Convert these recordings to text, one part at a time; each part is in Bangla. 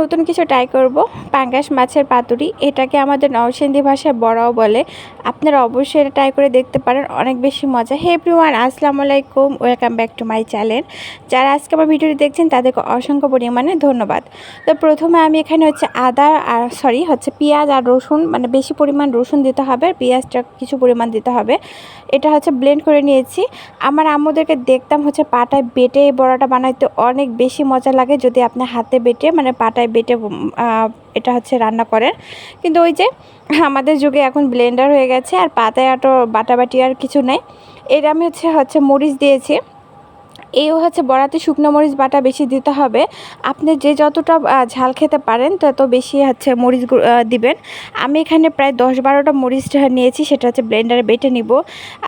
নতুন কিছু ট্রাই করব। পাঙ্গাস মাছের পাতুরি, এটাকে আমাদের নরসিংদী ভাষায় বড়াও বলে। আপনারা অবশ্যই এটা ট্রাই করে দেখতে পারেন, অনেক বেশি মজা। হে এভরিওয়ান আসসালামু আলাইকুম welcome back to my channel যারা আজকে আমার ভিডিওটি দেখছেন, তাদেরকে অসংখ্য পরিমাণে ধন্যবাদ। তো প্রথমে আমি এখানে হচ্ছে আদা আর সরি হচ্ছে পেঁয়াজ আর রসুন মানে বেশি পরিমাণ রসুন দিতে হবে, আর পেঁয়াজটা কিছু পরিমাণ দিতে হবে। এটা হচ্ছে ব্লেন্ড করে নিয়েছি। আমার আম্মুদেরকে দেখতাম হচ্ছে পাটায় বেটে এই বড়াটা বানাইতে, অনেক বেশি মজা লাগে যদি আপনি হাতে বেটে মানে পাটায় বেটে এটা হচ্ছে রান্না করেন। কিন্তু ওই যে আমাদের যুগে এখন ব্লেন্ডার হয়ে গেছে আর পাতায় আটো বাটাবাটি আর কিছু নেই। এর আমি হচ্ছে হচ্ছে মরিচ দিয়েছি। এই হচ্ছে বড়াতে শুকনো মরিচ বাটা বেশি দিতে হবে। আপনি যে যতটা ঝাল খেতে পারেন, তত বেশি হচ্ছে মরিচ দিবেন। আমি এখানে প্রায় দশ বারোটা মরিচ নিয়েছি, সেটা হচ্ছে ব্লেন্ডারে বেটে নিব।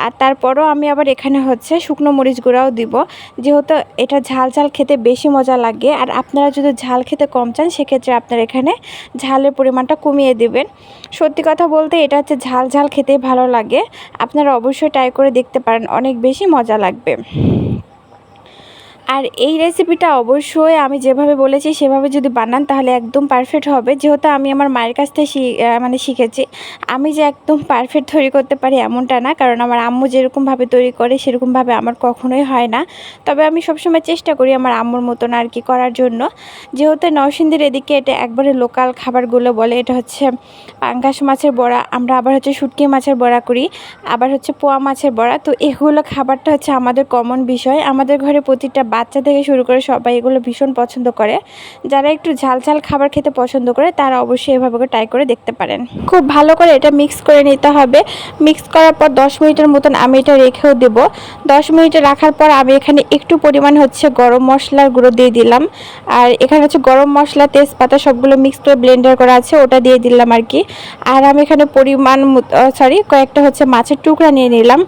আর তারপরও আমি আবার এখানে হচ্ছে শুকনো মরিচ গুঁড়াও দিব। যেহেতু এটা ঝাল ঝাল খেতে বেশি মজা লাগে। আর আপনারা যদি ঝাল খেতে কম চান, সেক্ষেত্রে আপনারা এখানে ঝালের পরিমাণটা কমিয়ে দিবেন। সত্যি কথা বলতে, এটা হচ্ছে ঝাল ঝাল খেতেই ভালো লাগে। আপনারা অবশ্যই ট্রাই করে দেখতে পারেন, অনেক বেশি মজা লাগবে। আর এই রেসিপিটা অবশ্যই আমি যেভাবে বলেছি, সেভাবে যদি বানান তাহলে একদম পারফেক্ট হবে। যেহেতু আমি আমার মায়ের কাছ থেকে মানে শিখেছি, আমি যে একদম পারফেক্ট তৈরি করতে পারি এমনটা না। কারণ আমার আম্মু যেরকমভাবে তৈরি করে, সেরকমভাবে আমার কখনোই হয় না। তবে আমি সবসময় চেষ্টা করি আমার আম্মুর মতন আর কি করার জন্য। যেহেতু নরসিংদীর এদিকে এটা একবারে লোকাল খাবারগুলো বলে, এটা হচ্ছে পাঙ্গাস মাছের বড়া, আমরা আবার হচ্ছে শুটকি মাছের বড়া করি, আবার হচ্ছে পোয়া মাছের বড়া। তো এগুলো খাবারটা হচ্ছে আমাদের কমন বিষয়। আমাদের ঘরে প্রতিটা বাচ্চা থেকে শুরু করে সবাই এগুলো ভীষণ পছন্দ করে। যারা একটু ঝাল ঝাল খাবার খেতে পছন্দ করে, তারা অবশ্যই এভাবে ট্রাই করে দেখতে পারেন। খুব ভালো করে এটা মিক্স করে নিতে হবে। মিক্স করার পর দশ মিনিটের মতন আমি এটা রেখেও দেব। দশ মিনিটে রাখার পর আমি এখানে একটু পরিমাণ হচ্ছে গরম মশলার গুঁড়ো দিয়ে দিলাম। আর এখানে হচ্ছে গরম মশলা, তেজপাতা সবগুলো মিক্স করে ব্লেন্ডার করা আছে, ওটা দিয়ে দিলাম আর কি। আর আমি এখানে পরিমাণ সরি কয়েকটা হচ্ছে মাছের টুকরা নিয়ে নিলাম।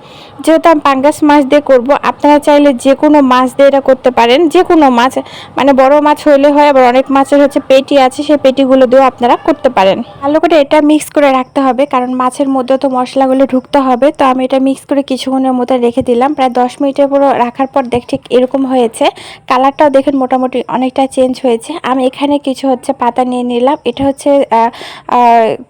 যেহেতু আমি পাঙ্গাস মাছ দিয়ে করব, আপনারা চাইলে যে কোনো মাছ দিয়ে এটা করতে পারেন যে কোনো মাছ মানে বড় মাছ হইলে হয়, আবার অনেক মাছের হচ্ছে পেটি আছে, সেই পেটিগুলো দিয়েও আপনারা করতে পারেন। ভালো করে এটা মিক্স করে রাখতে হবে, কারণ মাছের মধ্যে তো মশলাগুলো ঢুকতে হবে, তো আমি এটা মিক্স করে কিছুক্ষণের মতো রেখে দিলাম, প্রায় দশ মিনিটের পুরো রাখার পর দেখ ঠিক এরকম হয়েছে। কালারটাও দেখেন মোটামুটি অনেকটা চেঞ্জ হয়েছে। আমি এখানে কিছু হচ্ছে পাতা নিয়ে নিলাম, এটা হচ্ছে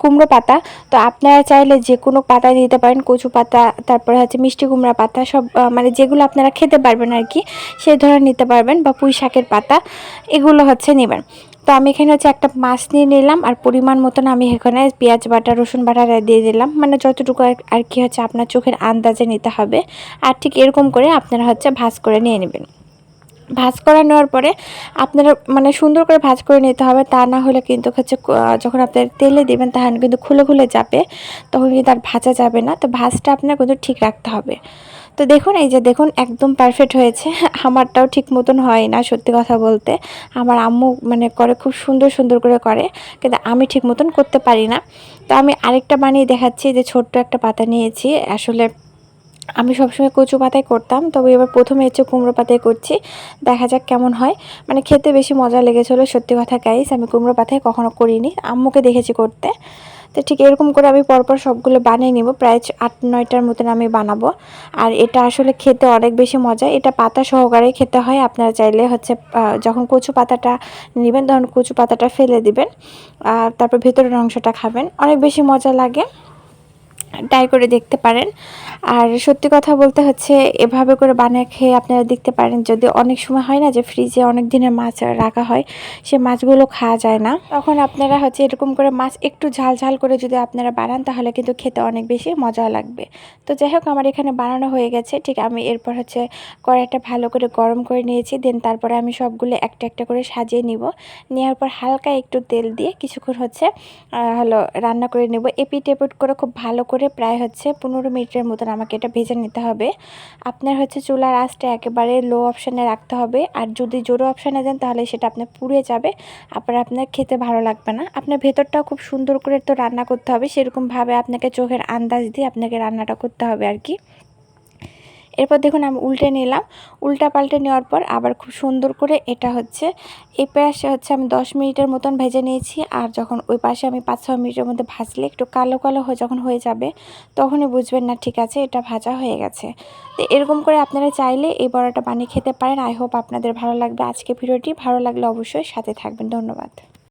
কুমড়ো পাতা। তো আপনারা চাইলে যে কোনো পাতা নিতে পারেন, কচু পাতা, তারপরে হচ্ছে মিষ্টি কুমড়া পাতা, সব মানে যেগুলো আপনারা খেতে পারবেন আর কি, সেই ধরনের নিতে পারবেন বা পুঁই শাকের পাতা, এগুলো হচ্ছে নেবেন। তো আমি এখানে হচ্ছে একটা মাছ নিয়ে নিলাম আর পরিমাণ মতন আমি এখানে পেঁয়াজ বাটা, রসুন বাটা দিয়ে দিলাম। মানে যতটুকু আর- কি হচ্ছে আপনার চোখের আন্দাজে নিতে হবে। আর ঠিক এরকম করে আপনারা হচ্ছে ভাজ করে নিয়ে নেবেন। ভাজ করে নেওয়ার পরে আপনারা মানে সুন্দর করে ভাজ করে নিতে হবে। তা না হলে কিন্তু হচ্ছে যখন আপনার তেলে দিবেন তখন কিন্তু খুলে খুলে যাবে। তখন কিন্তু আর ভাজা যাবে না। তো ভাজটা আপনার কিন্তু ঠিক রাখতে হবে। তো দেখুন, এই যে দেখুন, একদম পারফেক্ট হয়েছে। আমারটাও ঠিক মতন হয় না, সত্যি কথা বলতে। আমার আম্মু মানে করে খুব সুন্দর সুন্দর করে করে, কিন্তু আমি ঠিক মতন করতে পারি না। তো আমি আরেকটা বানিয়ে দেখাচ্ছি যে ছোট্ট একটা পাতা নিয়েছি। আসলে আমি সবসময় কচু পাতায় করতাম, তবে এবার প্রথমে হচ্ছে কুমড়ো পাতায় করছি। দেখা যাক কেমন হয়। মানে খেতে বেশি মজা লেগেছিলো, সত্যি কথা গাইস আমি কুমড়ো পাতায় কখনো করিনি। আম্মুকে দেখেছি করতে। তো ঠিক এরকম করে আমি পরপর সবগুলো বানিয়ে নেব। প্রায় আট, নয়টার মতন আমি বানাবো। আর এটা আসলে খেতে অনেক বেশি মজা। এটা পাতা সহকারে খেতে হয়। আপনারা চাইলে হচ্ছে যখন কচু পাতাটা নেবেন তখন কচু পাতাটা ফেলে দিবেন। আর তারপর ভেতরের অংশটা খাবেন। অনেক বেশি মজা লাগে। ট্রাই করে দেখতে পারেন। আর সত্যি কথা বলতে হচ্ছে, এভাবে করে বানিয়ে খেয়ে আপনারা দেখতে পারেন, যদি অনেক সময় হয় না যে ফ্রিজে অনেক দিনের মাছ রাখা হয়, সে মাছগুলো খাওয়া যায় না। তখন আপনারা হচ্ছে এরকম করে মাছ একটু ঝাল ঝাল করে যদি আপনারা বানান, তাহলে কিন্তু খেতে অনেক বেশি মজা লাগবে। তো যাই হোক, আমার এখানে বানানো হয়ে গেছে। ঠিক আমি এরপর হচ্ছে কড়াইটা ভালো করে গরম করে নিয়েছি, দেন তারপরে আমি সবগুলো একটা একটা করে সাজিয়ে নিব। নেওয়ার পর হালকা একটু তেল দিয়ে কিছুক্ষণ হচ্ছে হলো রান্না করে নেব। এপিট এপিট করে খুব ভালো করে প্রায় হচ্ছে পনেরো মিনিটের মতন আমাকে এটা ভেজে নিতে হবে। আপনার হচ্ছে চুলার আঁচটা একেবারে লো অপশানে রাখতে হবে। আর যদি জোরো অপশানে দেন তাহলে সেটা আপনার পুড়ে যাবে। আবার আপনার খেতে ভালো লাগবে না। আপনার ভেতরটাও খুব সুন্দর করে তো রান্না করতে হবে। সেরকমভাবে আপনাকে চোখের আন্দাজ দিয়ে আপনাকে রান্নাটা করতে হবে আর কি। এরপর দেখুন আমি উল্টে নিলাম। উল্টা পাল্টে নেওয়ার পর আবার খুব সুন্দর করে এটা হচ্ছে। এই পাশে হচ্ছে আমি দশ মিনিটের মতন ভেজে নিয়েছি। আর যখন ওই পাশে আমি পাঁচ ছ মিনিটের মধ্যে ভাজলে একটু কালো কালো যখন হয়ে যাবে, তখনই বুঝবেন না, ঠিক আছে, এটা ভাজা হয়ে গেছে। তো এরকম করে আপনারা চাইলে এই বড়াটা বানিয়ে খেতে পারেন। আই হোপ আপনাদের ভালো লাগবে। আজকে ভিডিওটি ভালো লাগলে অবশ্যই সাথে থাকবেন। ধন্যবাদ।